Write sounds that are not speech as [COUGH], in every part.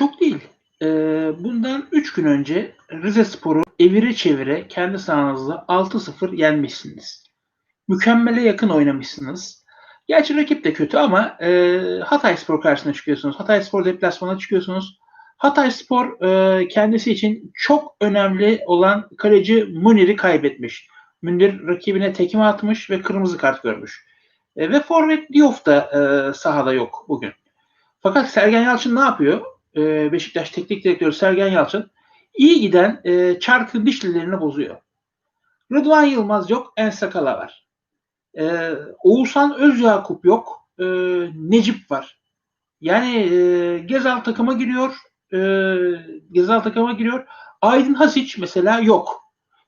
Çok değil. Ee, bundan 3 gün önce Rize Spor'u evire çevire kendi sahanızda 6-0 yenmişsiniz. Mükemmele yakın oynamışsınız. Gerçi rakip de kötü ama e, Hatay Spor karşısına çıkıyorsunuz. Hatay Spor deplasmana çıkıyorsunuz. Hatay Spor e, kendisi için çok önemli olan kaleci Münir'i kaybetmiş. Münir rakibine tekme atmış ve kırmızı kart görmüş. E, ve Forvet Diouf da e, sahada yok bugün. Fakat Sergen Yalçın ne yapıyor? E, Beşiktaş Teknik Direktörü Sergen Yalçın iyi giden e, çarkın dişlilerini bozuyor. Rıdvan Yılmaz yok, Ensakala var. E, Oğuzhan Özyakup yok, e, Necip var. Yani e, Gezal takıma giriyor, e, Gezal takıma giriyor. Aydın Hasic mesela yok.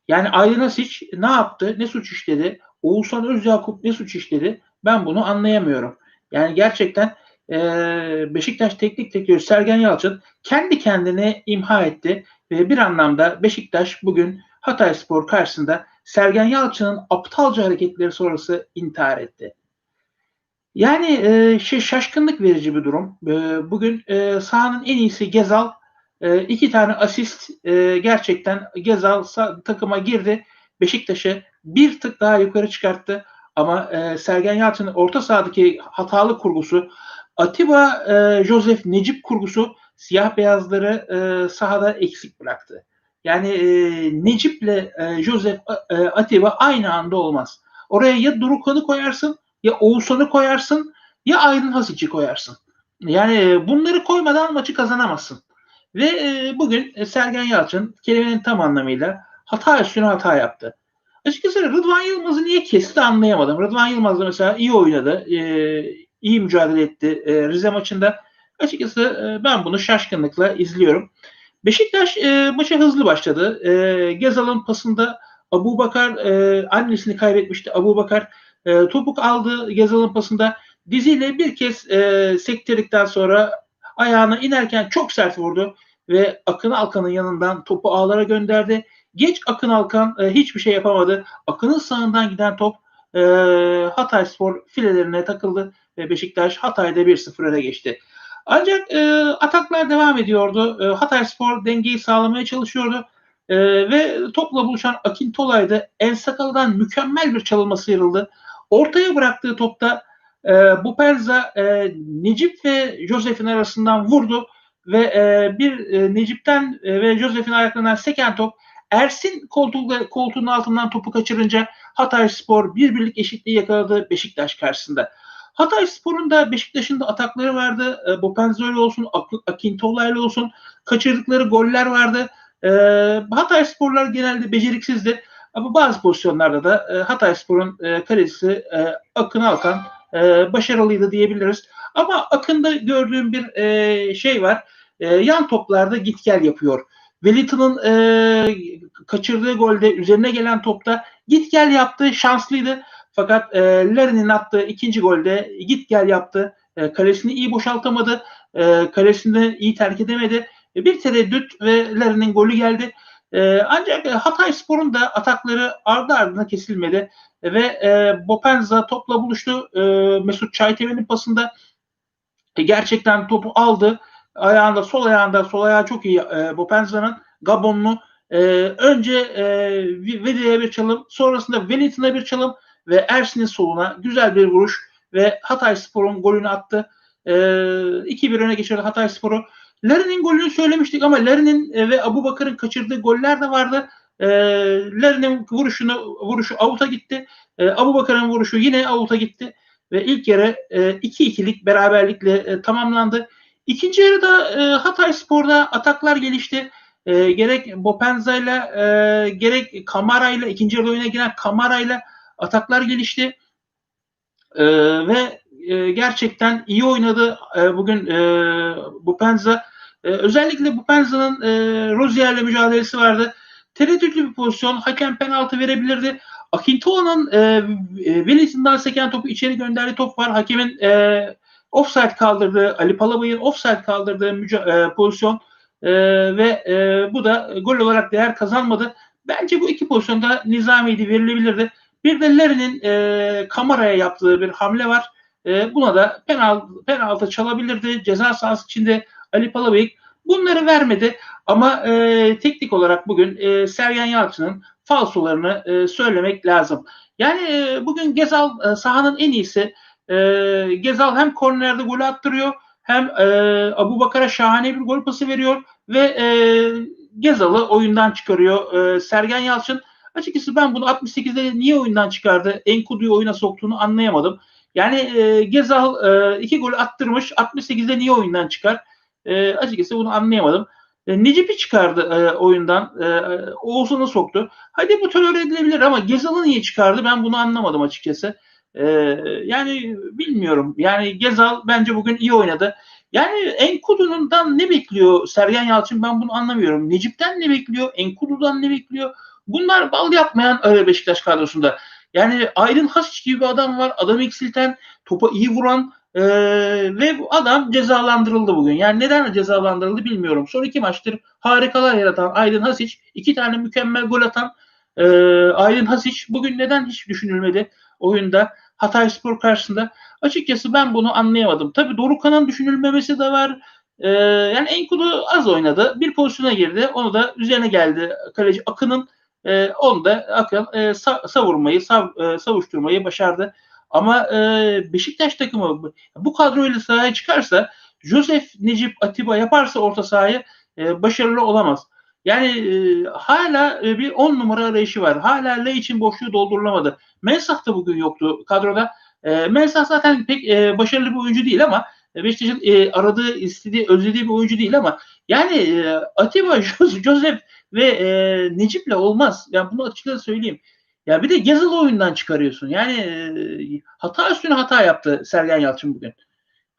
Yani Aydın Hasic ne yaptı, ne suç işledi? Oğuzhan Özyakup ne suç işledi? Ben bunu anlayamıyorum. Yani gerçekten e, Beşiktaş Teknik Direktörü Sergen Yalçın kendi kendine imha etti ve bir anlamda Beşiktaş bugün Hatay Spor karşısında Sergen Yalçın'ın aptalca hareketleri sonrası intihar etti. Yani e, şey şaşkınlık verici bir durum. E, bugün e, sahanın en iyisi Gezal. E, iki tane asist e, gerçekten Gezal takıma girdi. Beşiktaş'ı bir tık daha yukarı çıkarttı. Ama e, Sergen Yalçın'ın orta sahadaki hatalı kurgusu, Atiba e, Joseph Necip kurgusu siyah beyazları e, sahada eksik bıraktı. Yani e, Necip'le e, Joseph e, Atiba aynı anda olmaz. Oraya ya Durukan'ı koyarsın, ya Oğuzhan'ı koyarsın, ya Aydın Hasic'i koyarsın. Yani e, bunları koymadan maçı kazanamazsın. Ve e, bugün e, Sergen Yalçın kelimenin tam anlamıyla hata üstüne hata yaptı. Açıkçası Rıdvan Yılmaz'ı niye kesti anlayamadım. Rıdvan Yılmaz da mesela iyi oynadı. E, iyi mücadele etti e, Rize maçında. Açıkçası e, ben bunu şaşkınlıkla izliyorum. Beşiktaş e, maça hızlı başladı. E, Gezal'ın pasında Abu Bakar e, annesini kaybetmişti. Abu Bakar e, topuk aldı Gezal'ın pasında. Diziyle bir kez e, sektirdikten sonra ayağına inerken çok sert vurdu ve Akın Alkan'ın yanından topu ağlara gönderdi. Geç Akın Alkan e, hiçbir şey yapamadı. Akın'ın sağından giden top e, Hatay Spor filelerine takıldı ve Beşiktaş Hatay'da 1-0 öne geçti. Ancak e, ataklar devam ediyordu. E, Hatay Spor dengeyi sağlamaya çalışıyordu. E, ve topla buluşan Akin Tolay'da Ensakal'dan mükemmel bir çalılma sıyrıldı. Ortaya bıraktığı topta e, Bupenza e, Necip ve Josef'in arasından vurdu ve e, bir e, Necip'ten e, ve Josef'in ayaklarından seken top Ersin koltuğu, koltuğunun altından topu kaçırınca Hatay Spor bir birlik eşitliği yakaladı Beşiktaş karşısında. Hatay Spor'un da Beşiktaş'ın da atakları vardı. E, Bopenzo'yla olsun, Akintola'yla olsun kaçırdıkları goller vardı. E, Hatay Sporlar genelde beceriksizdi. Ama bazı pozisyonlarda da e, Hatay Spor'un e, kalecisi e, Akın Alkan e, başarılıydı diyebiliriz. Ama Akın'da gördüğüm bir e, şey var. E, yan toplarda git gel yapıyor. Wellington'ın e, kaçırdığı golde üzerine gelen topta git gel yaptı şanslıydı. Fakat e, Larin'in attığı ikinci golde git gel yaptı. E, kalesini iyi boşaltamadı. E, kalesini iyi terk edemedi. E, bir tereddüt ve Larin'in golü geldi. E, ancak Hatay Spor'un da atakları ardı ardına kesilmedi. E, ve e, Bopenza topla buluştu. E, Mesut Çaytepe'nin pasında e, gerçekten topu aldı. Ayağında sol ayağında sol ayağı çok iyi e, Bopenza'nın Gabonlu. E, önce e, Vedi'ye bir çalım sonrasında Wellington'a bir çalım ve Ersin'in soluna güzel bir vuruş ve Hatay Spor'un golünü attı. E, 2-1 öne geçirdi Hatay Spor'u. Larin'in golünü söylemiştik ama Larin'in e, ve Abu Bakar'ın kaçırdığı goller de vardı. E, Larin'in vuruşunu vuruşu avuta gitti. E, Abu Bakar'ın vuruşu yine avuta gitti ve ilk yarı 2-2'lik beraberlikle e, tamamlandı. İkinci yarıda e, Hatay Spor'da ataklar gelişti. E, gerek Bopenza'yla e, gerek Kamara'yla ikinci yarıda oyuna giren Kamara'yla ataklar gelişti. E, ve e, gerçekten iyi oynadı e, bugün e, Bopenza. E, özellikle Bopenza'nın e, Rozier'le mücadelesi vardı. Tereddütlü bir pozisyon. Hakem penaltı verebilirdi. Akintola'nın e, Wellington'dan seken topu içeri gönderdiği top var. Hakemin e, offside kaldırdığı, Ali Palabay'ın offside kaldırdığı müca- e, pozisyon e, ve e, bu da gol olarak değer kazanmadı. Bence bu iki pozisyonda nizamiydi verilebilirdi. Bir de Larry'nin e, kameraya yaptığı bir hamle var. E, buna da penaltı, penaltı çalabilirdi. Ceza sahası içinde Ali Palabeyik Bunları vermedi ama e, teknik olarak bugün e, Sergen Yalçın'ın falsolarını e, söylemek lazım. Yani e, bugün Gezal e, sahanın en iyisi. E, Gezal hem kornerde gol attırıyor hem e, Abu Bakar'a şahane bir gol pası veriyor ve e, Gezal'ı oyundan çıkarıyor e, Sergen Yalçın. Açıkçası ben bunu 68'de niye oyundan çıkardı, Enkudu'yu oyuna soktuğunu anlayamadım. Yani e, Gezal e, iki gol attırmış, 68'de niye oyundan çıkar? E, açıkçası bunu anlayamadım. E, Necip'i çıkardı e, oyundan. E, Oğuzhan'ı soktu. Hadi bu tolere edilebilir ama Gezal'ı niye çıkardı? Ben bunu anlamadım açıkçası. E, yani bilmiyorum. Yani Gezal bence bugün iyi oynadı. Yani Enkudu'dan ne bekliyor Sergen Yalçın ben bunu anlamıyorum. Necip'ten ne bekliyor? Enkudu'dan ne bekliyor? Bunlar bal yapmayan öyle Beşiktaş kadrosunda. Yani Aydın Hasic gibi bir adam var. Adam eksilten, topa iyi vuran ee, ve bu adam cezalandırıldı bugün. Yani neden cezalandırıldı bilmiyorum. Son iki maçtır harikalar yaratan Aydın Hasic, iki tane mükemmel gol atan e, Aydın Hasic bugün neden hiç düşünülmedi oyunda Hatay Spor karşısında? Açıkçası ben bunu anlayamadım. Tabii Dorukan'ın düşünülmemesi de var. Ee, yani Enkudu az oynadı. Bir pozisyona girdi. Onu da üzerine geldi. Kaleci Akın'ın e, onu da Akın e, savurmayı, sav, e, savuşturmayı başardı. Ama e, Beşiktaş takımı bu kadroyla sahaya çıkarsa Josef Necip Atiba yaparsa orta sahayı e, başarılı olamaz. Yani e, hala e, bir 10 numara arayışı var. Hala için boşluğu doldurulamadı. Mensah da bugün yoktu kadroda. E, Mensah zaten pek e, başarılı bir oyuncu değil ama e, Beşiktaş'ın e, aradığı, istediği, özlediği bir oyuncu değil ama yani e, Atiba, [LAUGHS] Josef ve e, Necip'le olmaz. Yani bunu açıkça söyleyeyim. Ya bir de yazılı oyundan çıkarıyorsun. Yani e, hata üstüne hata yaptı Sergen Yalçın bugün.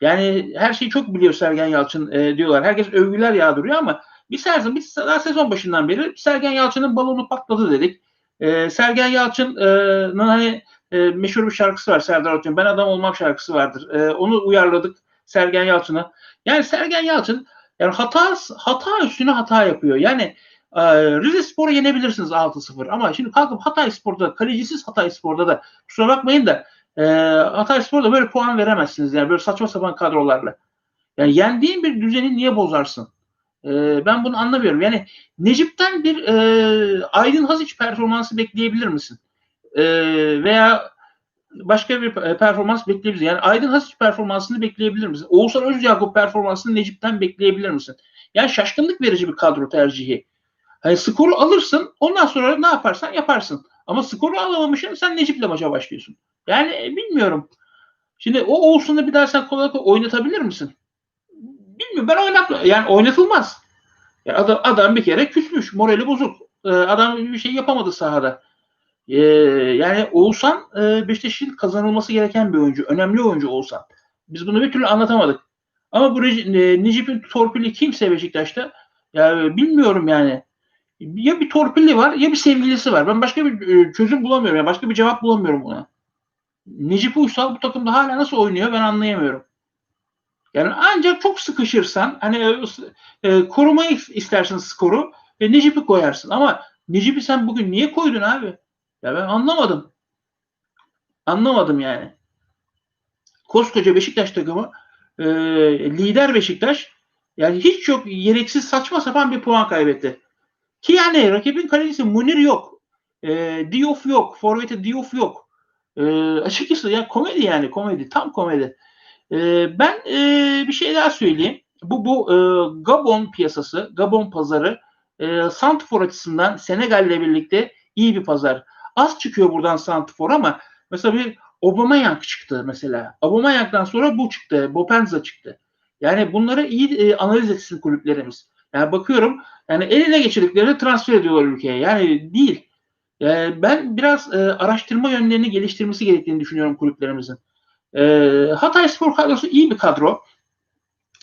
Yani her şeyi çok biliyor Sergen Yalçın e, diyorlar. Herkes övgüler yağdırıyor ama biz her zaman biz daha sezon başından beri Sergen Yalçın'ın balonu patladı dedik. E, Sergen Yalçın'ın hani e, meşhur bir şarkısı var Serdar Ortaç'ın. Ben adam olmam şarkısı vardır. E, onu uyarladık Sergen Yalçın'a. Yani Sergen Yalçın yani hata hata üstüne hata yapıyor. Yani e, Rize Spor'u yenebilirsiniz 6-0 ama şimdi kalkıp Hatay Spor'da kalecisiz Hatay Spor'da da kusura bakmayın da e, Hatay Spor'da böyle puan veremezsiniz yani böyle saçma sapan kadrolarla. Yani yendiğin bir düzeni niye bozarsın? E, ben bunu anlamıyorum. Yani Necip'ten bir e, Aydın Hasic performansı bekleyebilir misin? E, veya başka bir performans bekleyebilir? Yani Aydın Hasic performansını bekleyebilir misin? Oğuzhan Özyakup performansını Necip'ten bekleyebilir misin? Yani şaşkınlık verici bir kadro tercihi. Hani skoru alırsın ondan sonra ne yaparsan yaparsın. Ama skoru alamamışsın sen Necip'le maça başlıyorsun. Yani e, bilmiyorum. Şimdi o Oğuzhan'ı bir daha sen kolay kolay oynatabilir misin? Bilmiyorum ben oynat yani oynatılmaz. Adam, adam bir kere küsmüş, morali bozuk. Ee, adam bir şey yapamadı sahada. Ee, yani Oğuzhan e, Beşiktaş'ın kazanılması gereken bir oyuncu. Önemli oyuncu Oğuzhan. Biz bunu bir türlü anlatamadık. Ama bu e, Necip'in torpili kimse Beşiktaş'ta ya bilmiyorum yani. Ya bir torpilli var ya bir sevgilisi var. Ben başka bir e, çözüm bulamıyorum. Yani başka bir cevap bulamıyorum buna. Necip Uysal bu takımda hala nasıl oynuyor ben anlayamıyorum. Yani ancak çok sıkışırsan hani e, e korumayı istersin skoru ve Necip'i koyarsın. Ama Necip'i sen bugün niye koydun abi? Ya ben anlamadım. Anlamadım yani. Koskoca Beşiktaş takımı e, lider Beşiktaş yani hiç çok gereksiz saçma sapan bir puan kaybetti. Ki yani rakibin kalecisi Munir yok. E, Diouf yok. Forvet'e Diouf yok. E, açıkçası ya komedi yani komedi. Tam komedi. E, ben e, bir şey daha söyleyeyim. Bu bu e, Gabon piyasası, Gabon pazarı e, Santfor açısından Senegal ile birlikte iyi bir pazar. Az çıkıyor buradan Santfor ama mesela bir Aubameyang çıktı mesela. Aubameyang'dan sonra bu çıktı. Bopenza çıktı. Yani bunları iyi e, analiz etsin kulüplerimiz. Yani bakıyorum yani eline geçirdiklerini transfer ediyorlar ülkeye. Yani değil. Yani ben biraz e, araştırma yönlerini geliştirmesi gerektiğini düşünüyorum kulüplerimizin. E, Hatay Spor kadrosu iyi bir kadro.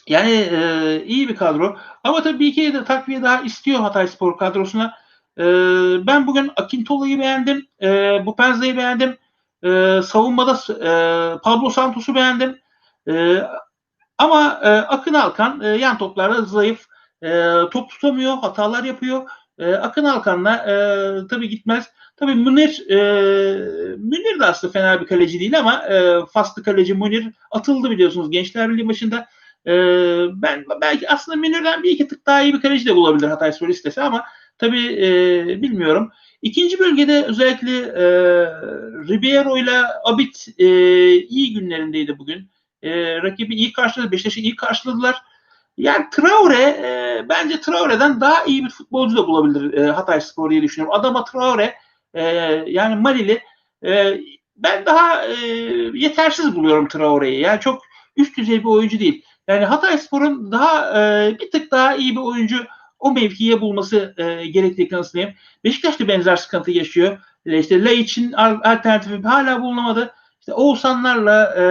Yani e, iyi bir kadro. Ama tabii bir iki de takviye daha istiyor Hatay Spor kadrosuna. E, ben bugün Akintola'yı beğendim. E, Bupenza'yı beğendim. E, savunmada e, Pablo Santos'u beğendim. E, ama e, Akın Alkan e, yan toplarda zayıf. E, top tutamıyor, hatalar yapıyor. E, Akın Alkan'la e, tabii gitmez. Tabii Münir e, Münir de aslında fena bir kaleci değil ama e, faslı kaleci Münir atıldı biliyorsunuz Gençler Birliği başında. E, ben belki aslında Münir'den bir iki tık daha iyi bir kaleci de bulabilir Hatayspor istese ama tabii e, bilmiyorum. İkinci bölgede özellikle e, Ribeiro ile Abit e, iyi günlerindeydi bugün. E, rakibi iyi karşıladı. Beşiktaş'ı iyi karşıladılar. Yani Traore e, bence Traore'den daha iyi bir futbolcu da bulabilir e, Hatay Spor diye düşünüyorum. Adama Traore e, yani Malili e, ben daha e, yetersiz buluyorum Traore'yi. Yani çok üst düzey bir oyuncu değil. Yani Hatay Spor'un daha e, bir tık daha iyi bir oyuncu o mevkiye bulması e, gerektiği kanısındayım. Beşiktaş da benzer sıkıntı yaşıyor. E, işte Laiç'in alternatifi hala bulunamadı. İşte Oğuzhanlarla, e,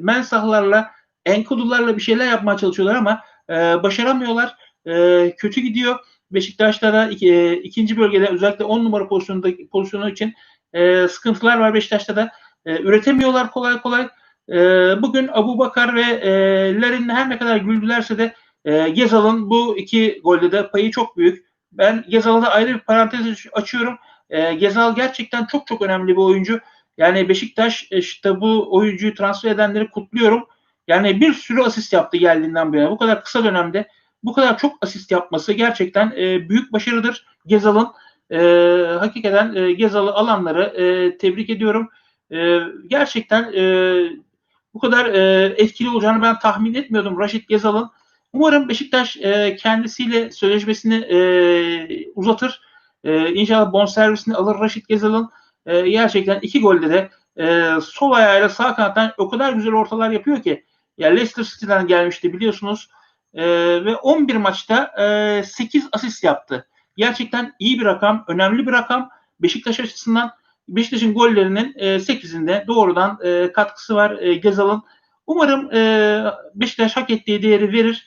Mensahlarla, Enkudularla bir şeyler yapmaya çalışıyorlar ama e, başaramıyorlar. E, kötü gidiyor. Beşiktaş'ta da e, ikinci bölgede özellikle 10 numara pozisyonunda pozisyonu için e, sıkıntılar var Beşiktaş'ta da. E, üretemiyorlar kolay kolay. E, bugün Abu Bakar ve e, Larin her ne kadar güldülerse de e, Gezal'ın bu iki golde de payı çok büyük. Ben Gezal'a ayrı bir parantez açıyorum. E, Gezal gerçekten çok çok önemli bir oyuncu. Yani Beşiktaş işte bu oyuncuyu transfer edenleri kutluyorum. Yani bir sürü asist yaptı geldiğinden bu yana. Bu kadar kısa dönemde bu kadar çok asist yapması gerçekten e, büyük başarıdır Gezal'ın. E, hakikaten e, Gezal'ı alanları e, tebrik ediyorum. E, gerçekten e, bu kadar e, etkili olacağını ben tahmin etmiyordum Raşit Gezal'ın. Umarım Beşiktaş e, kendisiyle sözleşmesini e, uzatır. E, inşallah bonservisini alır Raşit Gezal'ın. E, gerçekten iki golde de e, sol ayağıyla sağ kanattan o kadar güzel ortalar yapıyor ki. Ya Leicester City'den gelmişti biliyorsunuz. E, ve 11 maçta e, 8 asist yaptı. Gerçekten iyi bir rakam, önemli bir rakam. Beşiktaş açısından Beşiktaş'ın gollerinin e, 8'inde doğrudan e, katkısı var e, Gezal'ın. Umarım e, Beşiktaş hak ettiği değeri verir.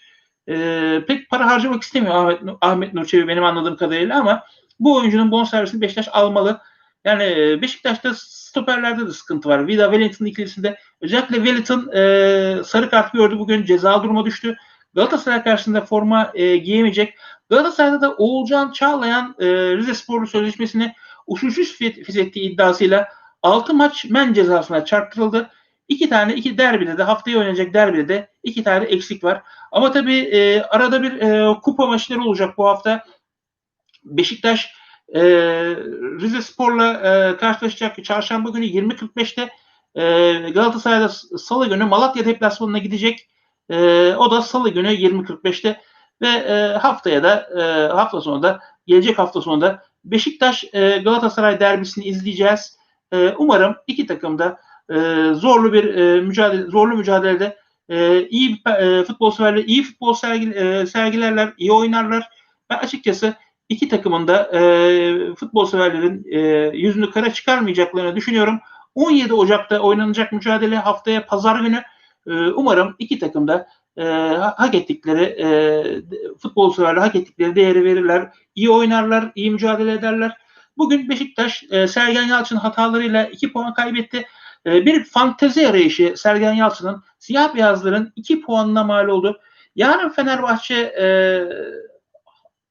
E, pek para harcamak istemiyor Ahmet, Ahmet Nurçevi benim anladığım kadarıyla ama bu oyuncunun bonservisini Beşiktaş almalı. Yani e, Beşiktaş'ta stoperlerde de sıkıntı var. Vida Wellington ikilisinde özellikle Wellington e, sarı kart gördü bugün ceza duruma düştü. Galatasaray karşısında forma e, giyemeyecek. Galatasaray'da da Oğulcan Çağlayan e, Rize Sporlu sözleşmesini usulsüz feshettiği iddiasıyla 6 maç men cezasına çarptırıldı. İki tane iki derbide de haftaya oynayacak derbide de iki tane eksik var. Ama tabii e, arada bir e, kupa maçları olacak bu hafta. Beşiktaş e, Rize Spor'la e, karşılaşacak. Çarşamba günü 20.45'te e, Galatasaray'da salı günü Malatya deplasmanına gidecek. E, o da salı günü 20.45'te ve e, haftaya da e, hafta sonu da gelecek hafta sonunda Beşiktaş e, Galatasaray derbisini izleyeceğiz. E, umarım iki takım da e, zorlu bir e, mücadele zorlu mücadelede e, iyi e, futbol severler, iyi futbol sergi, e, sergilerler, iyi oynarlar. Ben açıkçası iki takımın da e, futbol severlerin e, yüzünü kara çıkarmayacaklarını düşünüyorum. 17 Ocak'ta oynanacak mücadele haftaya pazar günü. E, umarım iki takım da e, hak ettikleri e, futbol severler hak ettikleri değeri verirler. iyi oynarlar, iyi mücadele ederler. Bugün Beşiktaş e, Sergen Yalçın hatalarıyla 2 puan kaybetti. E, bir fantezi arayışı Sergen Yalçın'ın siyah beyazların 2 puanına mal oldu. Yarın Fenerbahçe e,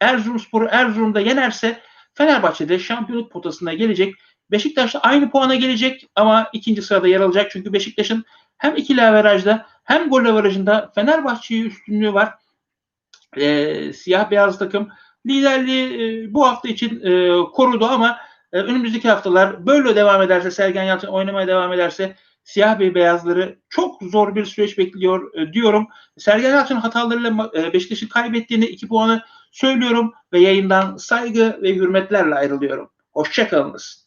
Erzurumspor'u Erzurum'da yenerse Fenerbahçe'de şampiyonluk potasına gelecek. Beşiktaş da aynı puana gelecek ama ikinci sırada yer alacak. Çünkü Beşiktaş'ın hem ikili averajda hem gol averajında Fenerbahçe'ye üstünlüğü var. E, siyah beyaz takım liderliği e, bu hafta için e, korudu ama e, önümüzdeki haftalar böyle devam ederse Sergen Yalçın oynamaya devam ederse siyah bir beyazları çok zor bir süreç bekliyor e, diyorum. Sergen Yalçın hatalarıyla e, Beşiktaş'ın kaybettiğini iki puanı söylüyorum ve yayından saygı ve hürmetlerle ayrılıyorum. Hoşçakalınız.